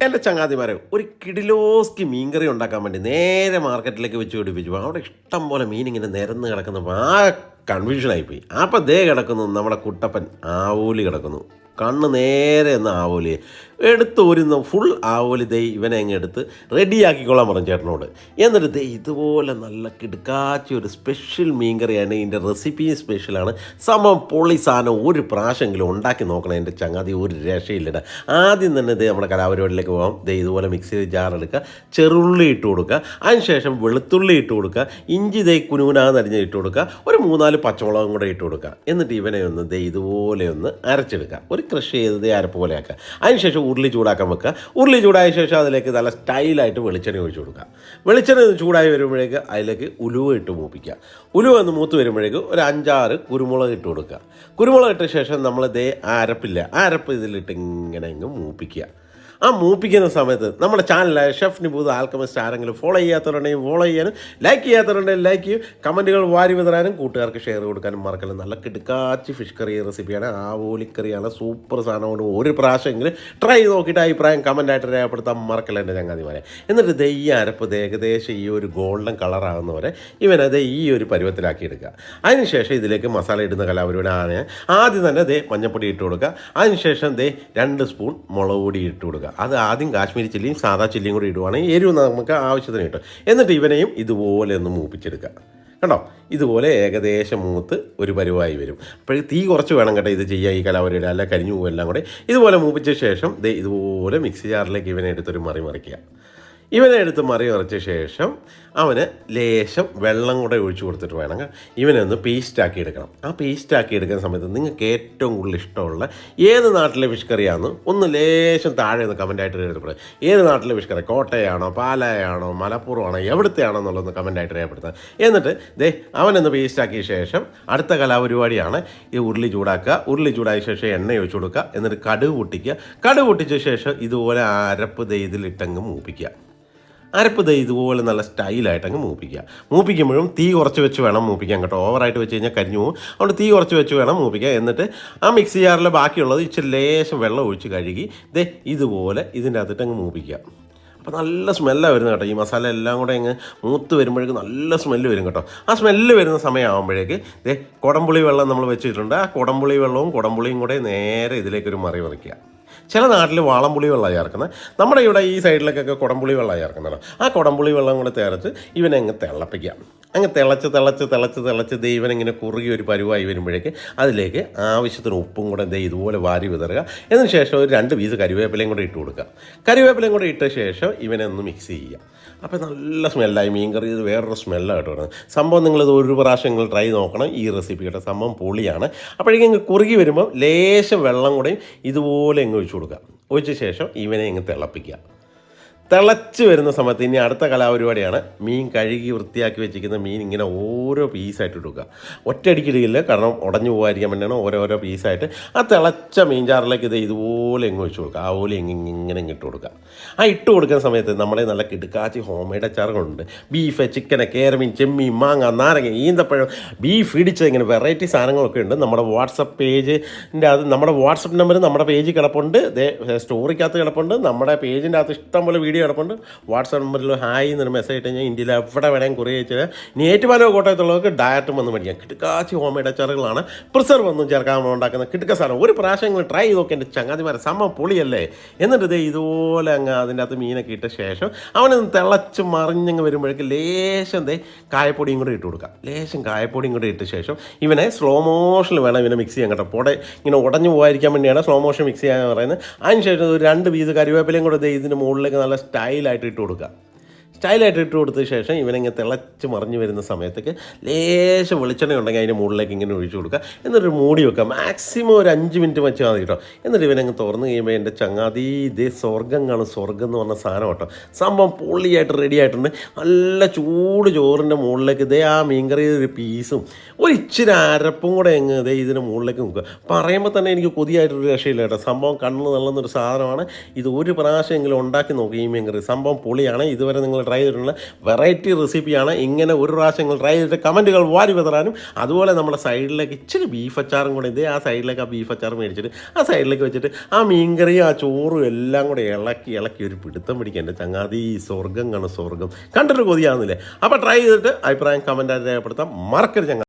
എന്റെ ചങ്ങാതിമാരെ ഒരു കിടിലോസ്കി മീൻകറി ഉണ്ടാക്കാൻ വേണ്ടി നേരെ മാർക്കറ്റിലേക്ക് വെച്ച് പിടിപ്പിച്ചു. അവിടെ ഇഷ്ടം പോലെ മീൻ നിരന്ന് കിടക്കുന്ന ആ കൺഫ്യൂഷനായിപ്പോയി അപ്പം ദേ കിടക്കുന്നു നമ്മുടെ കുട്ടപ്പൻ ആവൂലി കിടക്കുന്നു. കണ്ണ് നേരെ ഒന്ന് ആവോലി. എടുത്ത് ഒരു ഫുൾ ആവോലി. ദേ ഇവനെ അങ്ങ് എടുത്ത് റെഡിയാക്കിക്കൊള്ളാൻ പറഞ്ഞു ചേട്ടനോട്. എന്നിട്ട് ദേ ഇതുപോലെ നല്ല കിടുക്കാച്ച ഒരു സ്പെഷ്യൽ മീൻകറിയാണ്. ഇതിന്റെ റെസിപ്പി സ്പെഷ്യലാണ് സംഭവം പൊളി സാധനം ഒരു പ്രാവശ്യമെങ്കിലും ഉണ്ടാക്കി നോക്കണം എന്റെ ചങ്ങാതി. ഒരു രക്ഷയില്ലട. ആദ്യം തന്നെ ദേ നമ്മുടെ കലാപരിപാടിയിലേക്ക് പോകാം ദേ ഇതുപോലെ മിക്സി ജാർ എടുക്കുക. ചെറുള്ളി ഇട്ട് കൊടുക്കുക. അതിനുശേഷം വെളുത്തുള്ളി ഇട്ട് കൊടുക്കുക. ഇഞ്ചി ദേ കുനുകുനാന്ന് അരിഞ്ഞ് ഇട്ട് കൊടുക്കുക. ഒരു മൂന്നാൽ പച്ചമുളകും കൂടെ ഇട്ട് കൊടുക്കുക. എന്നിട്ട് ഇവനെ ഒന്ന് ദേ ഇതുപോലെ ഒന്ന് അരച്ചെടുക്കുക. ഒരു ക്രഷ് ചെയ്ത് ദേ അരപ്പ് പോലെ ആക്കുക. അതിനുശേഷം ഉരുളി ചൂടാക്കാൻ വെക്കുക. ഉരുളി ചൂടായ ശേഷം അതിലേക്ക് നല്ല സ്റ്റൈലായിട്ട് വെളിച്ചെണ്ണ ഒഴിച്ചു കൊടുക്കുക. വെളിച്ചെണ്ണ ചൂടായി വരുമ്പോഴേക്ക് അതിലേക്ക് ഉലുവ ഇട്ട് മൂപ്പിക്കുക. ഉലുവ ഒന്ന് മൂത്ത് വരുമ്പോഴേക്ക് ഒരു അഞ്ചാറ് കുരുമുളക് ഇട്ട് കൊടുക്കുക. കുരുമുളക് ഇട്ട ശേഷം നമ്മൾ ദേ ആ അരപ്പില്ല. ആ അരപ്പ് ഇതിലിട്ട് ഇങ്ങനെ ഇങ്ങ് മൂപ്പിക്കുക. ആ മൂപ്പിക്കുന്ന സമയത്ത് നമ്മുടെ ചാനലായ ഷെഫ് നിബൂത് ആൽക്കമിസ്റ്റ് ആരെങ്കിലും ഫോളോ ചെയ്യാത്തവരുണ്ടെങ്കിൽ ഫോളോ ചെയ്യാനും ലൈക്ക് ചെയ്യാത്തവരുണ്ടെങ്കിൽ ലൈക്ക് ചെയ്യും കമന്റുകൾ വാരി വിതരാനും കൂട്ടുകാർക്ക് ഷെയർ കൊടുക്കാനും മറക്കല്ല നല്ല കിടുക്കാച്ചി ഫിഷ് കറി റെസിപ്പിയാണ് ആവോലിക്കറിയാണ് സൂപ്പർ സാധനമാണ് ഒരു പ്രാവശ്യമെങ്കിലും ട്രൈ നോക്കിയിട്ട് അഭിപ്രായം കമന്റായിട്ട് രേഖപ്പെടുത്താൻ മറക്കല്ല എന്റെ ചങ്ങാതിമാരെ. എന്നിട്ട് ദേ ഈ അരപ്പ് ഏകദേശം ഈ ഒരു ഗോൾഡൻ കളറാകുന്നവരെ ഇവനത് ഈ ഒരു പരുവത്തിലാക്കി എടുക്കുക. അതിനുശേഷം ഇതിലേക്ക് മസാല ഇടുന്ന കലാപരിപാടിയാണ് ആദ്യം തന്നെ ദേ മഞ്ഞപ്പൊടി ഇട്ട് കൊടുക്കുക. അതിനുശേഷം ദേ രണ്ട് സ്പൂൺ മുളക് പൊടി ഇട്ട് കൊടുക്കുക. അത് ആദ്യം കാശ്മീരി ചില്ലിയും സാധാ ചില്ലിയും കൂടി ഇടുവാണെങ്കിൽ എരിവ് നമുക്ക് ആവശ്യത്തിന് കിട്ടും. എന്നിട്ട് ഇവനെയും ഇതുപോലെ ഒന്ന് മൂപ്പിച്ചെടുക്കുക. കണ്ടോ? ഇതുപോലെ ഏകദേശം മൂത്ത് ഒരു പരുവായി വരും. അപ്പോൾ തീ കുറച്ച് വേണം കേട്ടോ ഇത് ചെയ്യാൻ ഈ കലാപരിയുടെ അല്ല കരിഞ്ഞു പോകും എല്ലാം കൂടെ. ഇതുപോലെ മൂപ്പിച്ച ശേഷം ദേ ഇതുപോലെ മിക്സി ജാറിലേക്ക് ഇവനെ എടുത്തൊരു മറി മറിക്കുക. ഇവനെ എടുത്ത് മറി മറിച്ച ശേഷം അവന് ലേശം വെള്ളം കൂടെ ഒഴിച്ചു കൊടുത്തിട്ട് വേണം ഇവനെ ഒന്ന് പേസ്റ്റ് ആക്കി എടുക്കണം. ആ പേസ്റ്റാക്കി എടുക്കുന്ന സമയത്ത് നിങ്ങൾക്ക് ഏറ്റവും കൂടുതൽ ഇഷ്ടമുള്ള ഏത് നാട്ടിലെ ഫിഷ് കറിയാണെന്ന് ഒന്ന് ലേശം താഴെ ഒന്ന് കമന്റായിട്ട് രേഖപ്പെടുത്തുക ഏത് നാട്ടിലെ ഫിഷ് കറി? കോട്ടയാണോ പാലായാണോ മലപ്പുറമാണോ എവിടുത്തെയാണോ എന്നുള്ളതൊന്ന് കമന്റായിട്ട് രേഖപ്പെടുത്തുക. എന്നിട്ട് ദേ അവനൊന്ന് പേസ്റ്റാക്കിയ ശേഷം അടുത്ത കലാപരിപാടിയാണ് ഈ ഉരുളി ചൂടാക്കുക. ഉരുളി ചൂടായ ശേഷം എണ്ണ ഒഴിച്ചു കൊടുക്കുക. എന്നിട്ട് കടുക് പൊട്ടിക്കുക. കടുക് പൊട്ടിച്ച ശേഷം ഇതുപോലെ അരപ്പ് ദൈതിലിട്ടങ്ങ് മൂപ്പിക്കുക. അരപ്പ് ഇതുപോലെ നല്ല സ്റ്റൈലായിട്ട് അങ്ങ് മൂപ്പിക്കുക. മൂപ്പിക്കുമ്പോഴും തീ കുറച്ച് വെച്ച് വേണം മൂപ്പിക്കാൻ കേട്ടോ. ഓവറായിട്ട് വെച്ച് കഴിഞ്ഞാൽ കരിഞ്ഞു പോകും അതുകൊണ്ട് തീ കുറച്ച് വെച്ച് വേണം മൂപ്പിക്കുക എന്നിട്ട് ആ മിക്സി ജാറിലെ ബാക്കിയുള്ളത് ഇച്ചിരി ലേശം വെള്ളം ഒഴിച്ച് കഴുകി ദേ ഇതുപോലെ ഇതിന്റെ അകത്തിട്ട് അങ്ങ് മൂപ്പിക്കുക. അപ്പോൾ നല്ല സ്മെല്ലാണ് വരുന്നത് കേട്ടോ. ഈ മസാല എല്ലാം കൂടെ അങ്ങ് മൂത്ത് വരുമ്പോഴേക്കും നല്ല സ്മെല്ല് വരും കേട്ടോ. ആ സ്മെല്ല് വരുന്ന സമയമാകുമ്പോഴേക്ക് ദേ കുടംപുളി വെള്ളം നമ്മൾ വെച്ചിട്ടുണ്ട്. ആ കുടംപുളി വെള്ളവും കുടംപുളിയും കൂടെ നേരെ ഇതിലേക്കൊരു മറി മറിക്കുക. ചില നാട്ടിൽ വാളംപുളി വെള്ളം ചേർക്കുന്നത് നമ്മുടെ ഇവിടെ ഈ സൈഡിലേക്കൊക്കെ കുടംപുളി വെള്ളം ചേർക്കുന്നത് ആ കുടംപുളി വെള്ളം കൂടെ ചേർത്ത് ഇവനെ അങ്ങ് തിളപ്പിക്കാം. അങ്ങ് തിളച്ച് തിളച്ച് തിളച്ച് തിളച്ച് ദൈവം ഇങ്ങനെ കുറുകി ഒരു പരുവായി വരുമ്പോഴേക്ക് അതിലേക്ക് ആവശ്യത്തിന് ഉപ്പും കൂടെ ദേ ഇതുപോലെ വാരി വിതറുക. എന്നതിന് ശേഷം ഒരു രണ്ട് പീസ് കരിവേപ്പിലയും കൂടെ ഇട്ട് കൊടുക്കുക. കരിവേപ്പിലയും കൂടെ ഇട്ട ശേഷം ഇവനെ ഒന്ന് മിക്സ് ചെയ്യുക. അപ്പോൾ നല്ല സ്മെല്ലായി മീൻ കറി ഇത് വേറൊരു സ്മെല്ലാണ് കേട്ടോ. സംഭവം നിങ്ങളിത് ഒരു പ്രാവശ്യം നിങ്ങൾ ട്രൈ നോക്കണം. ഈ റെസിപ്പിയുടെ സംഭവം പൊളിയാണ്. അപ്പോഴേക്കും കുറുകി വരുമ്പോൾ ലേശം വെള്ളം കൂടെയും ഇതുപോലെ ഇങ്ങ് ഒഴിച്ചു കൊടുക്കുക. ഒഴിച്ച ശേഷം ഇവനെ ഇങ്ങ് തിളപ്പിക്കുക. തിളച്ച് വരുന്ന സമയത്ത് ഇനി അടുത്ത കലാപരിപാടിയാണ്. മീൻ കഴുകി വൃത്തിയാക്കി വെച്ചിരിക്കുന്ന മീൻ ഇങ്ങനെ ഓരോ പീസായിട്ട് എടുക്കുക ഒറ്റയടിക്കിടില്ല കാരണം ഉടഞ്ഞു പോകാതിരിക്കാൻ വേണ്ടിയാണ് ഓരോരോ പീസായിട്ട് ആ തിളച്ച മീൻ ചാറിലേക്ക് ഇത് ഇതുപോലെ എങ്ങ് വെച്ച് കൊടുക്കുക. ആ എങ്ങ് ഇങ്ങനെ ഇങ്ങ് ഇട്ട് കൊടുക്കുക. ആ ഇട്ട് കൊടുക്കുന്ന സമയത്ത് നമ്മളെ നല്ല കിടുക്കാച്ചി ഹോം മെയ്ഡ് അച്ചാറുകളുണ്ട്. ബീഫ് ചിക്കൻ കേരമീൻ ചെമ്മീൻ മാങ്ങ നാരങ്ങ ഈന്തപ്പഴം ബീഫ് ഇടിച്ച് ഇങ്ങനെ വെറൈറ്റി സാധനങ്ങളൊക്കെ ഉണ്ട്. നമ്മുടെ വാട്സപ്പ് പേജിന്റെ അത് നമ്മുടെ വാട്സപ്പ് നമ്പർ നമ്മുടെ പേജിൽ കിടപ്പുണ്ട്. സ്റ്റോറിക്കകത്ത് കിടപ്പുണ്ട്. നമ്മുടെ പേജിന്റെ അകത്ത് ഇഷ്ടംപോലെ വീഡിയോ കിടപ്പുണ്ട്. വാട്സപ്പ് നമ്പറിൽ ഹായ് എന്നൊരു മെസ്സേജ് ഇട്ട് കഴിഞ്ഞാൽ ഇന്ത്യയിൽ എവിടെ വേണമെങ്കിൽ കുറേ അയച്ചാൽ നേറ്റുപാലോ കോട്ടയത്തുള്ളവർക്ക് ഡയറ്റും വന്ന് മേടിക്കാം. കിടുക്കാച്ചി ഹോം മെയ്ഡ് അച്ചാറുകളാണ്. പ്രിസർവ് ഒന്നും ചേർക്കാൻ ഉണ്ടാക്കുന്ന കിടുക്ക സാധനം. ഒരു പ്രാവശ്യം ട്രൈ ചെയ്ത് നോക്കി എന്റെ ചങ്ങാതിമാരെ സംഭവം പൊളിയല്ലേ? എന്നിട്ട് ഇതേ ഇതുപോലെ അങ്ങ് അതിന്റെ അകത്ത് മീനൊക്കെ ഇട്ട ശേഷം അവനൊന്ന് തിളച്ച് മറിഞ്ഞങ്ങ് വരുമ്പോഴേക്ക് ലേശം ദേ കായപ്പൊടിയും കൂടെ ഇട്ട് കൊടുക്കാം. ലേശം കായപ്പൊടിയും കൂടെ ഇട്ട ശേഷം ഇവനെ സ്ലോ മോഷനിൽ വേണം ഇവനെ മിക്സ് ചെയ്യാൻ കേട്ടോ. പൊടെ ഇങ്ങനെ ഉടഞ്ഞു പോകാതിരിക്കാൻ വേണ്ടിയാണ് സ്ലോ മോഷൻ മിക്സ് ചെയ്യാൻ പറയുന്നത്. അതിന് ശേഷം ഒരു രണ്ട് പീസ് കറിവേപ്പിലയും കൂടെ ഇതിന്റെ മുകളിലേക്ക് നല്ല സ്റ്റൈലായിട്ട് ഇട്ട് കൊടുക്കുക. സ്റ്റൈലായിട്ട് ഇട്ട് കൊടുത്ത ശേഷം ഇവനിങ്ങനെ തിളച്ച് മറിഞ്ഞു വരുന്ന സമയത്തേക്ക് ലേശം വെളിച്ചെണ്ണ ഉണ്ടെങ്കിൽ അതിന്റെ മുകളിലേക്ക് ഇങ്ങനെ ഒഴിച്ചു കൊടുക്കുക. എന്നിട്ട് മൂടി വെക്കുക. മാക്സിമം ഒരു അഞ്ച് മിനിറ്റ് വെച്ച് മതി കേട്ടോ. എന്നിട്ട് ഇവനങ്ങ് തുറന്നു കഴിയുമ്പോൾ എന്റെ ചങ്ങാതി ഇതേ സ്വർഗം കാണും സ്വർഗം എന്ന് പറഞ്ഞ സാധനം കേട്ടോ. സംഭവം പൊള്ളിയായിട്ട് റെഡി ആയിട്ടുണ്ട്. നല്ല ചൂട് ചോറിന്റെ മുകളിലേക്ക് ഇതേ ആ മീൻകറി ഒരു പീസും ഒരു ഇച്ചിരി അരപ്പും കൂടെ അങ്ങ് ഇതേ ഇതിന്റെ മുകളിലേക്ക് നോക്കുക പറയുമ്പോൾ തന്നെ എനിക്ക് കൊതിയായിട്ടൊരു രക്ഷയില്ല കേട്ടോ. സംഭവം കണ്ണ് നല്ലൊരു സാധനമാണ്. ഇത് ഒരു പ്രാവശ്യമെങ്കിലും ഉണ്ടാക്കി നോക്കുക ഈ മീൻകറി. സംഭവം പൊളിയാണ്. ഇതുവരെ നിങ്ങൾ ട്രൈ ചെയ്തിട്ടുള്ള വെറൈറ്റി റെസിപ്പിയാണ് ഇങ്ങനെ ഒരു പ്രാവശ്യം നിങ്ങൾ ട്രൈ ചെയ്തിട്ട് കമന്റുകൾ വാരി വിതറാനും അതുപോലെ നമ്മുടെ സൈഡിലേക്ക് ഇച്ചിരി ബീഫ് അച്ചാറും കൂടെ ഇതേ ആ സൈഡിലേക്ക് ആ ബീഫ് അച്ചാർ മേടിച്ചിട്ട് ആ സൈഡിലേക്ക് വെച്ചിട്ട് ആ മീൻകറിയും ആ ചോറും എല്ലാം കൂടെ ഇളക്കി ഇളക്കി ഒരു പിടുത്തം പിടിക്കാൻ എന്റെ ചങ്ങാതി. സ്വർഗം കാണും സ്വർഗം കണ്ടിട്ട് കൊതിയാവുന്നില്ലേ? അപ്പോൾ ട്രൈ ചെയ്തിട്ട് അഭിപ്രായം കമന്റായിട്ട് രേഖപ്പെടുത്താം. മറക്കരുത് ചങ്ങാതി.